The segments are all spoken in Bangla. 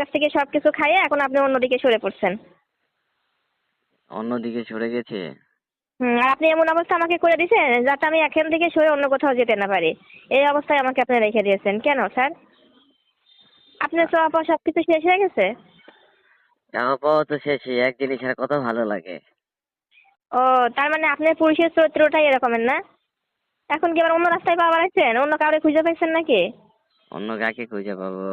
কাছ থেকে সবকিছু খাইয়ে এখন আপনি অন্যদিকে সরে পড়ছেন। অন্যদিকে সরে গেছে? হুম আর আপনি এমন অবস্থা আমাকে করে দিয়েছেন যাতে আমি এখান থেকে সরে অন্য কোথাও যেতে না পারি। এই অবস্থায় আমাকে আপনি রেখে দিয়েছেন। কেন স্যার? আপনার চাওয়া পাওয়া সব কিছু শেষ হয়ে গেছে? চাওয়া পাওয়া তো শেষই এক জিনিসের কত ভালো লাগে। ও তার মানে আপনার পুরুষের চরিত্রটাই এরকমের না? এখন কি আবার অন্য রাস্তায় পাওয়া বাড়াচ্ছেন অন্য কাউরে খুঁজে পাইছেন নাকি? অন্য কাকে খুঁজে পাবো?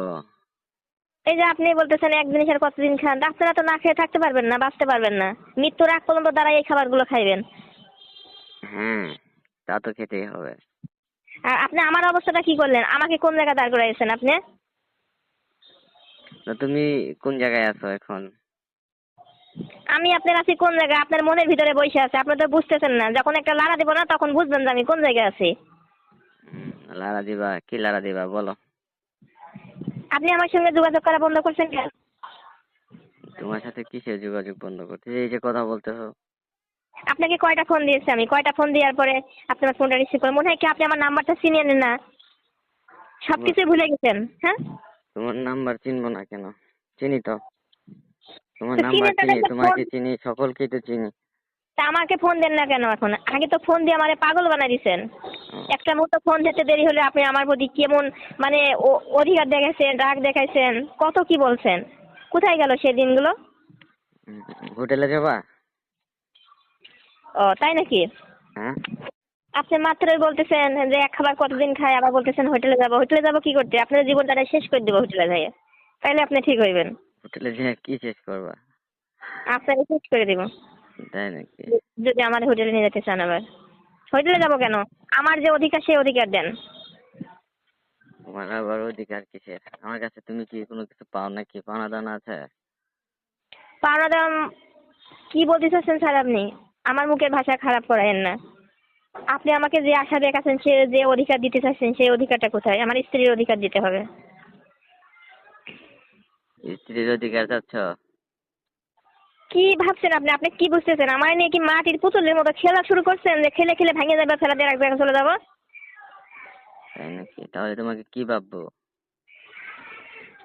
এই যে আপনি বলতেছেন এক জিনিসের কতদিন খান? আপনারা তো না খেয়ে থাকতে পারবেন না বাঁচতে পারবেন না। মৃত্যুর আগ পর্যন্ত দাঁড়াই এই খাবারগুলো খাইবেন। হ্যাঁ তা তো খেতেই হবে। আর আপনি আমার অবস্থাটা কি করলেন? আমাকে কোন জায়গায় দাঁড় করাইছেন আপনি? তো তুমি কোন জায়গায় আছো এখন? আমি আপনার আছি কোন জায়গায়? আপনার মনের ভিতরে বসে আছে। আপনি তো বুঝতেছেন না। যখন একটা লাড়া দেবো না তখন বুঝবেন যে আমি কোন জায়গায় আছি। লাড়া দিবা? কি লাড়া দিবা? বলো। আপনি আমার সঙ্গে যোগাযোগ করা বন্ধ করছেন কেন? তোমার সাথে কিসের যোগাযোগ বন্ধ করতে এই যে কথা বলতেছো। আপনাকে কয়টা ফোন দিয়েছি আমি? কয়টা ফোন দেওয়ার পরে আপনি আমার ফোনটা রিসিভ করেন মনে হয় কি আপনি আমার নাম্বারটা চিনিয়ে নেন না। সব কিছু ভুলে গেছেন হ্যাঁ? তোমার নাম্বার চিনবো না কেন? চিনি তো? তোমার নাম্বার চিনি তোমাকে চিনি সকলকেই তো চিনি। তা আমাকে ফোন দেন না কেন এখন? আগে তো ফোন দিয়ে আমারে পাগল বানাই দিছেন। একটা মতো ফোন দিতে দেরি হলে আপনি আমার প্রতি কেমন মানে অধিকার দেখাইছেন রাগ দেখাইছেন কত কি বলছেন? কোথায় গেল সেই দিনগুলো? হোটেলে যাবা? ও তাই নাকি? হ্যাঁ। আপনি মাত্রই বলতেছেন যে এক খাবার কতদিন খায় আবার বলতেছেন হোটেলে যাব। হোটেলে যাব কি করতে? আপনার জীবনটা শেষ করে দেবো হোটেলে যাইয়ে। তাইলে আপনি ঠিক হইবেন। হোটেলে যেয়ে কি শেষ করবা? আপনাকে শেষ করে দিব। তাই নাকি? যদি আমার হোটেলে নিয়ে যেতে চান আবার। হোটেলে যাব কেন? আমার যে অধিকার সেই অধিকার দেন। তোমার আবার অধিকার কিসের? আমার কাছে তুমি কি কোনো কিছু পাও নাকি? পাওনা দানা আছে? পাওনা দাম কি বলতে চাচ্ছেন স্যার আপনি? আমার মুখের ভাষা খারাপ করায়েন না। আপনি আমাকে যে আশা দেখাচ্ছেন সে যে অধিকার দিতে চাচ্ছেন সেই অধিকারটা কোথায়? আমার স্ত্রীর অধিকার দিতে হবে। স্ত্রীর অধিকার চাচ্ছ? কি ভাবছেন আপনি? আপনি কি বুঝতেছেন? আমার নিয়ে কি মাটির পুতুলের মতো খেলা শুরু করছেন যে খেলে খেলে ভেঙে যাবে ফেলা দিয়ে এক জায়গায় চলে যাব? তাই নাকি? তাহলে তোমাকে কি ভাববো?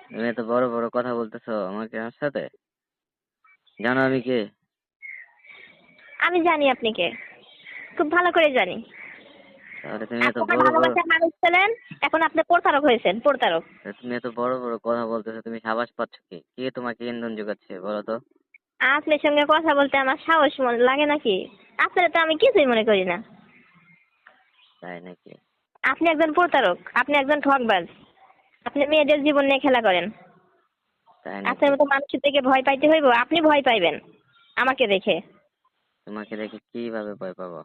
তুমি এত বড় বড় কথা বলতেছো আমাকে আমার সাথে? জানো আমি কে? আমি জানি আপনি কে। খুব ভালো করে জানি। তাহলে তুমি এত বড় বড় মানুষ ছিলেন এখন আপনি প্রতারক হয়েছেন প্রতারক। তুমি এত বড় বড় কথা বলতেছো তুমি সাবাস পাচ্ছ কি? কে তোমাকে ইন্ধন যোগাচ্ছে বলো তো? আপনার সঙ্গে কথা বলতে আমার সাহস মনে লাগে নাকি? আপনার তো আমি কিছুই মনে করি না। তাই নাকি? আপনি একজন প্রতারক আপনি একজন ঠকবাজ আপনি মেয়েদের জীবন নিয়ে খেলা করেন। তাই আপনার মতো মানুষের থেকে ভয় পাইতে হইব আপনি ভয় পাইবেন আমাকে দেখে। তোমাকে দেখে কীভাবে ভয় পাবো?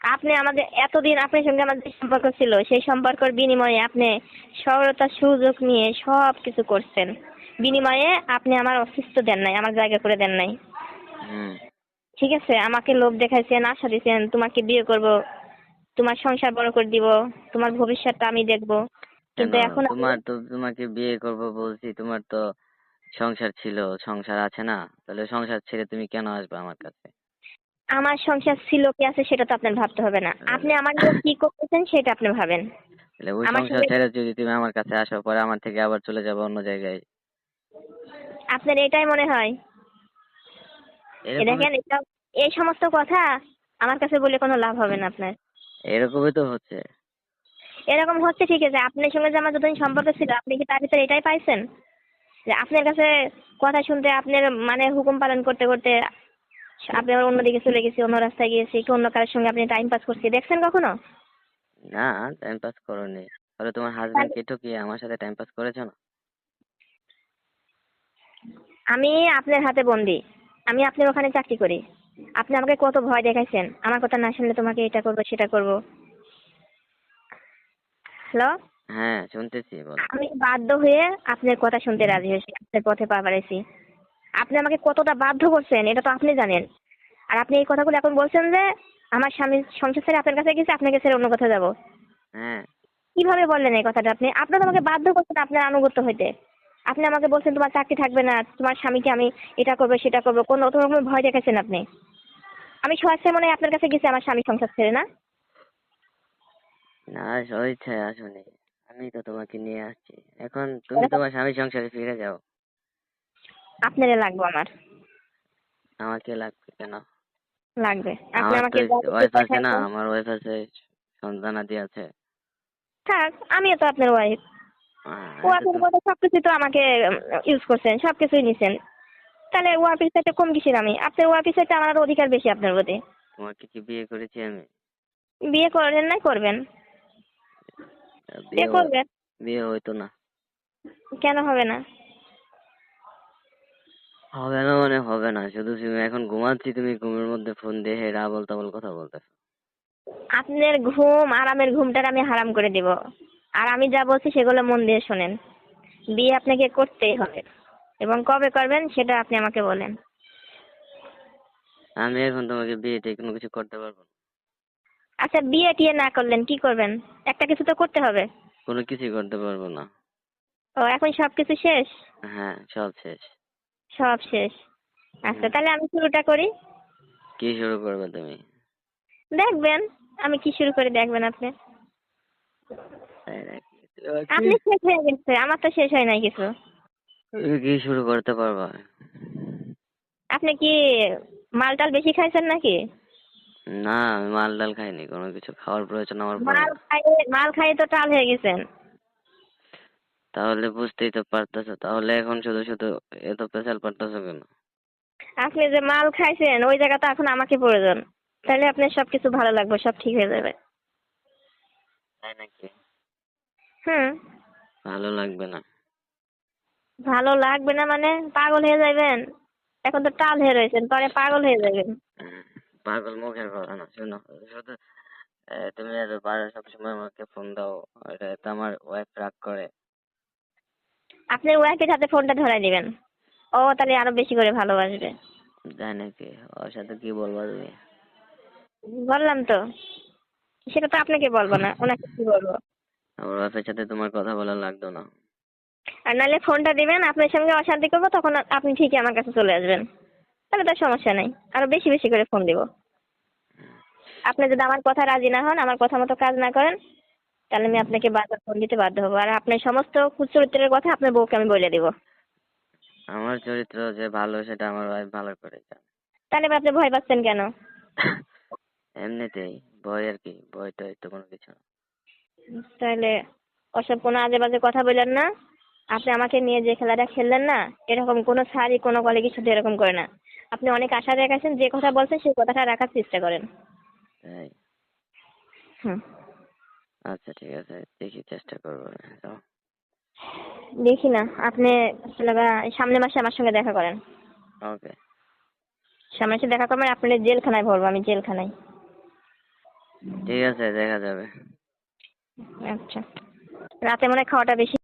আপনি আমাদের এতদিন আপনার সঙ্গে আমাদের সম্পর্ক ছিল সেই সম্পর্কের বিনিময়ে আপনি সরলতার সুযোগ নিয়ে সব কিছু করছেন। বিনিময়ে আপনি আমার অসুস্থ দেন নাই আমার জায়গা করে দেন নাই। ঠিক আছে আমাকে লোভ দেখাইছেন আশা দিয়েছেন তোমাকে বিয়ে করব তোমার সংসার বড় করে দিব তোমার ভবিষ্যৎটা আমি দেখব। কিন্তু এখন তোমার তো তোমাকে বিয়ে করব বলছি তোমার তো সংসার ছিল সংসার আছে না? তাহলে সংসার ছেড়ে তুমি কেন আসবে আমার কাছে? আমার সংসার ছিল কি আছে সেটা তো আপনার ভাবতে হবে না। আপনি আমার নিয়ে কি করতেছেন সেটা আপনি ভাবেন। তাহলে ওই আমার সংসার ছেড়ে যদি তুমি আমার কাছে আসো পরে আমার থেকে আবার চলে যাবে অন্য জায়গায়। আপনার এটাই মনে হয়? দেখেন এটা এই সমস্ত কথা আমার কাছে বলে কোনো লাভ হবে না আপনার। এরকমই তো হচ্ছে। এরকম হচ্ছে ঠিক আছে আপনার সঙ্গে যে আমার যতদিন সম্পর্ক ছিল আপনি কি তার ভিতরে এটাই পাইছেন? যে আপনার কাছে কথা শুনতে আপনার মানে হুকুম পালন করতে করতে আপনি আবার অন্যদিকে চলে গেছি অন্য রাস্তায় গিয়েছি কি অন্য কারোর সঙ্গে আপনি টাইম পাস করছি দেখছেন কখনো? না টাইম পাস করোনি। তাহলে তোমার হাজবেন্ড কে ঠকিয়ে আমার সাথে টাইম পাস করেছ না? আমি আপনার হাতে বন্দি। আমি আপনার ওখানে চাকরি করি। আপনি আমাকে কত ভয় দেখাইছেন। আমার কথা না শুনলে তোমাকে এটা করব সেটা করব। হ্যালো? হ্যাঁ শুনতেছি বলো। আমি বাধ্য হয়ে আপনার কথা শুনতে রাজি হয়েছি আপনার পথে পা বাড়াইছি। আপনি আমাকে কতটা বাধ্য করছেন এটা তো আপনি জানেন। আর আপনি এই কথাগুলো এখন বলছেন যে আমার স্বামী সংসার ছেড়ে আপনার কাছে গেছে আপনাকে ছেড়ে অন্য কোথাও যাব। হ্যাঁ। কীভাবে বললেন এই কথাটা আপনি? আপনার তো আমাকে বাধ্য করছেন আপনার আনুগত্য হইতে। আপনি আমাকে বলছেন তোমার চাকরি থাকবে না তোমার স্বামীকে আমি এটা করব সেটা করব কোন অত রকমের ভয় দেখাচ্ছেন আপনি। আমি সহজে মনে আপনার কাছে গেছি আমার স্বামী সংসার ছেড়ে না? না স্বেচ্ছায় আসোনি। আমি তো তোমাকে নিয়ে আসছি। এখন তুমি তোমার স্বামী সংসারে ফিরে যাও। আপনারে লাগবে আমার। আমাকে লাগবে কেন? লাগবে। আপনি আমাকে ওয়াইফ আছে না আমার ওয়াইফ আছে সন্তানাদি আছে। থাক আমিও তো আপনার ওয়াইফ ও এটা আপনার তো- কথা সবকিছু তো আমাকে ইউজ করছেন সবকিছুই নিছেন। তাহলে ওয়াইফের সাথে কম কিসের আমি? আপনার ওয়াইফের সাথে আমার অধিকার বেশি আপনার প্রতি। তোমাকে কি বিয়ে করেছি আমি? বিয়ে করেন নাই করবেন। বিয়ে করবেন বিয়ে হইতো না। কেন হবে না? হবে না মানে হবে না শুধু তুমি এখন ঘুমাচ্ছি তুমি ঘুমের মধ্যে ফোন দিয়ে হে আবল তাবল কথা বলতেছো। আপনার ঘুম আরামের ঘুমটার আমি হারাম করে দিব। আর আমি যা বলছি সেগুলো মন দিয়ে শোনেন। বিয়ে আপনাকে করতেই হবে। এবং কবে করবেন সেটা আপনি আমাকে বলেন। আমি এখন তোমাকে বিয়ে টিয়ে কোনো কিছু করতে পারব না। আচ্ছা বিয়ে টিয়ে না করলেন কি করবেন? একটা কিছু তো করতে হবে। কোনো কিছুই করতে পারব না। ও এখন সব কিছু শেষ? হ্যাঁ সব শেষ। সব শেষ। আচ্ছা তাহলে আমি শুরুটা করি। কি শুরু করবে তুমি? দেখবেন আমি কি শুরু করে দেখবেন আপনি। আপনি শেষ হয়ে গেছে আমার তো শেষ হয় নাই কিছু। কি শুরু করতে পারবা? আপনি কি মালটাল বেশি খাইছেন নাকি? না আমি মাল ডাল খাইনি কোনো কিছু খাওয়ার প্রয়োজন আমার মাল। খাইয়ে মাল খাইয়ে তো টাল হয়ে গেছেন। তাহলে বুঝতেই তো পারতেছো তাহলে এখন শুধু শুধু এত পেশাল পারতেছো কেন? আপনি যে মাল খাইছেন ওই জায়গাটা এখন আমাকে প্রয়োজন। তাহলে আপনার সব কিছু ভালো লাগবে সব ঠিক হয়ে যাবে। তাই নাকি? হুম। ভালো লাগবে না। ভালো লাগবে না মানে পাগল হয়ে যাবেন এখন তো টাল হয়ে রয়েছেন পরে পাগল হয়ে যাবেন পাগল মুখের কথা না শোনো শুধু তুমি এত বারে সবসময় আমাকে ফোন দাও এটা তো আমার ওয়াইফ রাগ করে। আপনি ওয়াইফের হাতে ফোনটা ধরাই দিবেন। ও তাহলে আরও বেশি করে ভালোবাসবে। তাই নাকি ওর সাথে কি বলবা তুমি? বললাম তো সেটা তো আপনাকে বলব না ওনাকে কি বলব? আমার ওয়াইফের সাথে তোমার কথা বলা লাগতো না। আর নাহলে ফোনটা দিবেন আপনার সঙ্গে অশান্তি করব তখন আপনি ঠিকই আমার কাছে চলে আসবেন। তাহলে তার সমস্যা নেই আরও বেশি বেশি করে ফোন দিব। আপনি যদি আমার কথা রাজি না হন আমার কথা মতো কাজ না করেন তাহলে আমি আপনাকে বারবার ফোন দিতে বাধ্য হব। আর আপনার সমস্ত কুচরিত্রের কথা আপনার বউকে আমি বলে দিব। আমার চরিত্র যে ভালো সেটা আমার ওয়াইফ ভালো করে জানে। তাহলে আপনি ভয় পাচ্ছেন কেন? এমনিতেই ভয় আর কি ভয় টয় তো কোনো কিছু না। তাহলে ওসব কোনো আজে বাজে কথা বললেন না। আপনি আমাকে নিয়ে যে খেলাটা খেললেন না এরকম কোনো স্যারই কোনো কলেজের সাথে এরকম করে না। আপনি অনেক আশা রেখেছেন যে কথা বলছেন সেই কথাটা রাখার চেষ্টা করেন। তাই? হুম। আচ্ছা ঠিক আছে। দেখি চেষ্টা করব। দেখি না আপনি সামনের মাসে আমার সঙ্গে দেখা করেন। ওকে। সামনে মাসে দেখা করবেন আপনি জেলখানায় ভরবো আমি জেলখানায়। ঠিক আছে দেখা যাবে। আচ্ছা। রাতে মনে হয় খাওয়াটা বেশি